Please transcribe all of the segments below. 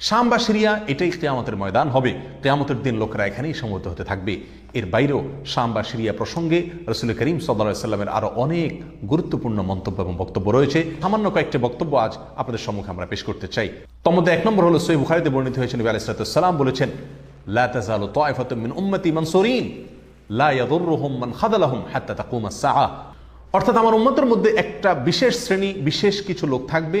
শাম বা সিরিয়া, এটাই কেয়ামতের ময়দান হবে। কেয়ামতের দিন লোকেরা এখানেই সমবেত হতে থাকবে। এর বাইরেও শাম বা সিরিয়া প্রসঙ্গে রসুল করিম সাল্লা সাল্লামের আরও অনেক গুরুত্বপূর্ণ মন্তব্য এবং বক্তব্য রয়েছে। সামান্য কয়েকটি বক্তব্য আজ আপনাদের সম্মুখে আমরা পেশ করতে চাই। তমধ্যে এক নম্বর হলো সই বুখারিতে বর্ণিত হয়েছে, নবী আলাইসালাম বলেছেন, লা অর্থাৎ আমার উম্মতের মধ্যে একটা বিশেষ শ্রেণি, বিশেষ কিছু লোক থাকবে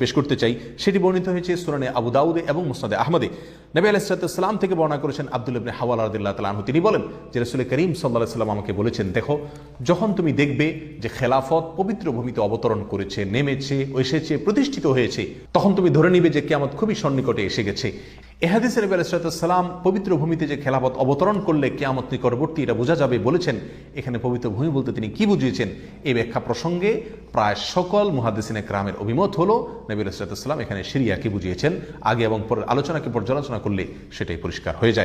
পেশ করতে চাই, সেটি বর্ণিত হয়েছে সুরানে আবু দাউদে এবং মুসনাদে আহমদে। নবী আলাইসালাম থেকে বর্ণনা করেছেন আব্দুল ইবনে হাওয়াল আদিল্লাহ তালাহ তিনি বলেন যে রসুল করিম সাল্লাহ সাল্লাম আমাকে বলেছেন, দেখো, যখন তুমি দেখবে যে খেলাফত পবিত্র ভূমিতে অবতরণ করেছে, নেমেছে, এসেছে, প্রতিষ্ঠিত হয়েছে, তখন তুমি ধরে নিবে যে কেমন খুবই সন্নিকটে এসে গেছে। এহাদিসের নবী পবিত্র ভূমিতে যে খেলাফত অবতরণ করলে কেয়ামত নিকটবর্তী, এটা বোঝা যাবে বলেছেন। এখানে পবিত্র ভূমি বলতে তিনি কি বুঝিয়েছেন? এই ব্যাখ্যা প্রসঙ্গে প্রায় সকল মুহাদ্দিসিনে গ্রামের অভিমত হল নবী আলাইসালাম এখানে সিরিয়াকে বুঝিয়েছেন? আগে এবং পরের আলোচনাকে পর্যালোচনা করলে সেটাই পরিষ্কার হয়ে যায়।